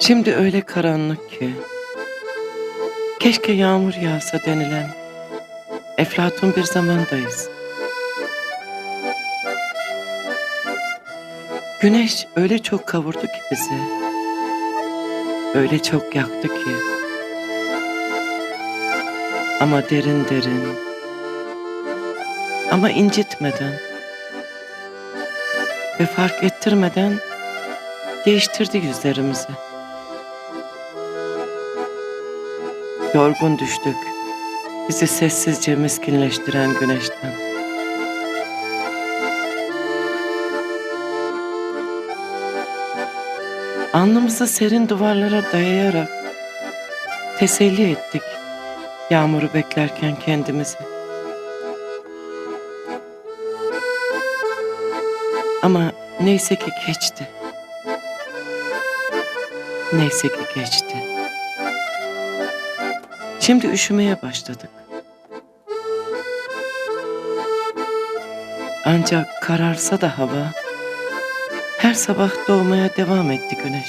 Şimdi öyle karanlık ki keşke yağmur yağsa denilen eflatun bir zamandayız. Güneş öyle çok kavurdu ki bizi. Öyle çok yaktı ki. Ama derin derin. Ama incitmeden. Ve fark ettirmeden değiştirdi yüzlerimizi. Yorgun düştük. Bizi sessizce miskinleştiren güneşten. Alnımızı serin duvarlara dayayarak teselli ettik yağmuru beklerken kendimizi. Ama neyse ki geçti. Neyse ki geçti. Şimdi üşümeye başladık. Ancak kararsa da hava, her sabah doğmaya devam etti güneş.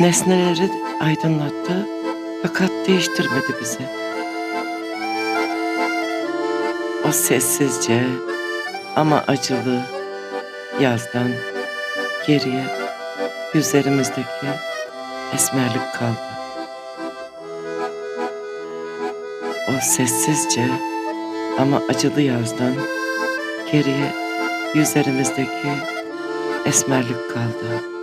Nesneleri aydınlattı fakat değiştirmedi bizi. O sessizce ama acılı yazdan geriye yüzlerimizdeki esmerlik kaldı. O sessizce ama acılı yazdan geriye yüzlerimizdeki esmerlik kaldı.